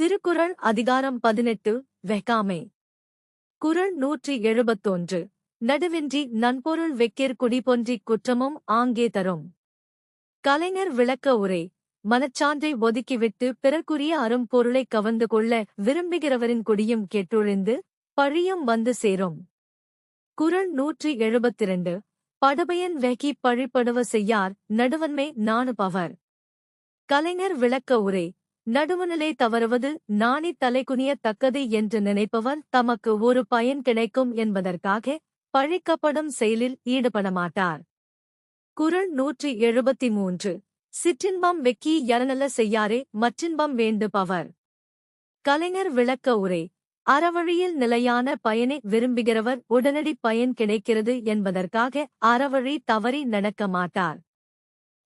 திருக்குறள் அதிகாரம் பதினெட்டு வெகாமை. குரல் நூற்றி எழுபத்தொன்று நடுவின்றி நன்பொருள் வெக்கிற் குடிபொன்றிக் குற்றமும் ஆங்கே தரும். கலைஞர் விளக்க உரை மனச்சான்றை ஒதுக்கிவிட்டு பிறர்க்குரிய அரும்பொருளைக் கவர்ந்து கொள்ள விரும்புகிறவரின் குடியும் கெட்டொழிந்து பழியும் வந்து சேரும். குரல் நூற்றி எழுபத்திரண்டு படுபயன் வெகி பழிப்படுவ செய்யார் நடுவன்மை நாணுபவர். கலைஞர் விளக்க உரை நடுவுநிலை தவறுவது நாணி தலைகுனியத் தக்கது என்று நினைப்பவர் தமக்கு ஒரு பயன் கிடைக்கும் என்பதற்காக பழிக்கப்படும் செயலில் ஈடுபட மாட்டார் குரல் நூற்றி எழுபத்தி மூன்று சிற்றின்பம் வெக்கி யரநல செய்யாரே மற்றின்பம் வேண்டுபவர். கலைஞர் விளக்க உரை. அறவழியில் நிலையான பயனை விரும்புகிறவர் உடனடி பயன் கிடைக்கிறது என்பதற்காக அறவழி தவறி நடக்க மாட்டார்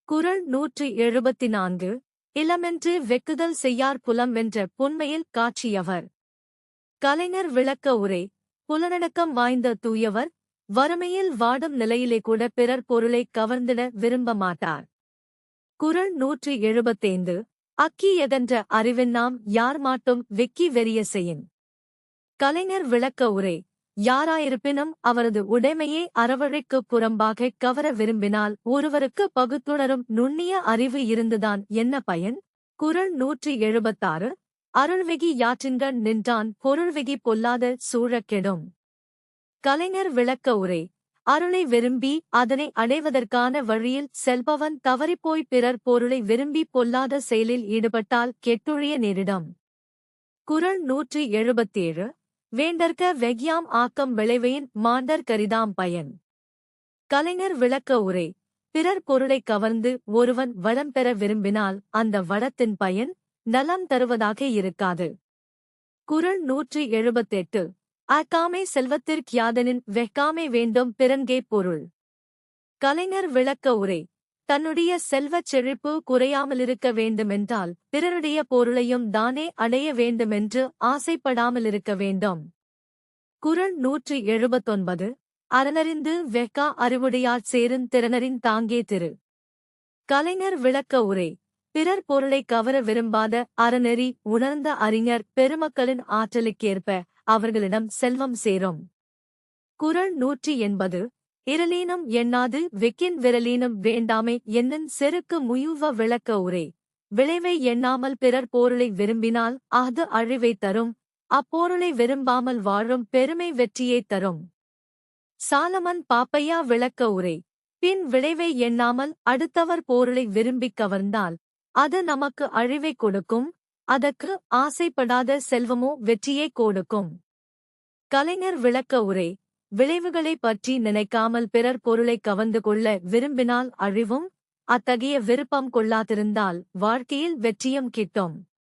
குரல் நூற்றி எழுபத்தி நான்கு இளமென்று வெக்குதல் செய்யார் புலம் வென்ற புன்மையில் காட்சியவர். கலைஞர் விளக்க உரை. புலனடக்கம் வாய்ந்த தூயவர். வறுமையில் வாடும் நிலையிலே கூட பிறர் பொருளைக் கவர்ந்திட விரும்ப மாட்டார். குறள் நூற்றி எழுபத்தைந்து. அக்கி அறிவின் நாம் யார் மாட்டும் வெக்கி வெறிய செய்யின். கலைஞர் விளக்க உரை. யாராயிருப்பினும் அவரது உடைமையே அறவழைக்கு புறம்பாக கவர விரும்பினால் ஒருவருக்கு பகுத்துணரும் நுண்ணிய அறிவு இருந்துதான் என்ன பயன்? குரல் நூற்றி எழுபத்தாறு. அருள்வெகி யாற்றின்கண் நின்றான் பொருள்வெகி பொல்லாத சூழக் கெடும் கலைஞர் விளக்க உரை. அருளை விரும்பி அதனை அடைவதற்கான வழியில் செல்பவன் தவறிப்போய் பிறர் பொருளை விரும்பி பொல்லாத செயலில் ஈடுபட்டால் கெட்டொழிய நேரிடம். குரல் நூற்றி எழுபத்தேழு. வேண்டற்க வெக்யாம் ஆக்கம் விளைவையின் மாண்டர் கரிதாம் பயன். கலைஞர் விளக்க உரை. பிறர் பொருளைக் கவர்ந்து ஒருவன் வளம் பெற விரும்பினால் அந்த வளத்தின் பயன் நலம் தருவதாக இருக்காது. குறள் நூற்றி எழுபத்தெட்டு. ஆக்காமே செல்வத்திற்கியாதனின் வெக்காமே வேண்டும் பிறன்கே பொருள். கலைஞர் விளக்க உரை. தன்னுடைய செல்வச் செழிப்பு குறையாமலிருக்க வேண்டுமென்றால் பிறருடைய பொருளையும் தானே அடைய வேண்டுமென்று ஆசைப்படாமலிருக்க வேண்டும். குரல் நூற்றி எழுபத்தொன்பது. அறனறிந்து வெக்கா அறிவுடையார் சேரும் திறனரின் தாங்கே திரு. கலைஞர் விளக்க உரை. பிறர் பொருளைக் கவர விரும்பாத அறநெறி உணர்ந்த அறிஞர் பெருமக்களின் ஆற்றலுக்கேற்ப அவர்களிடம் செல்வம் சேரும். குரல் நூற்றி எண்பது. இரலீனம் எண்ணாது வெக்கின் விரலீனம் வேண்டாமை. என்னும் செருக்கு முயுவ விளக்க உரை. விளைவை எண்ணாமல் பிறர் போருளை விரும்பினால் அது அழிவை தரும். அப்போருளை விரும்பாமல் வாழும் பெருமை வெற்றியை தரும். சாலமன் பாப்பையா விளக்க உரை. பின் விளைவை எண்ணாமல் அடுத்தவர் போருளை விரும்பிக் கவர்ந்தால் அது நமக்கு அழிவை கொடுக்கும். அதற்கு ஆசைப்படாத செல்வமோ வெற்றியை கொடுக்கும். கலைஞர் விளக்க உரை. விளைவுகளைப் பற்றி நினைக்காமல் பிறர் பொருளைக் கவர்ந்து கொள்ள விரும்பினால் அழிவும் அத்தகைய விருப்பம் கொள்ளாதிருந்தால் வாழ்க்கையில் வெற்றியும் கிட்டும்.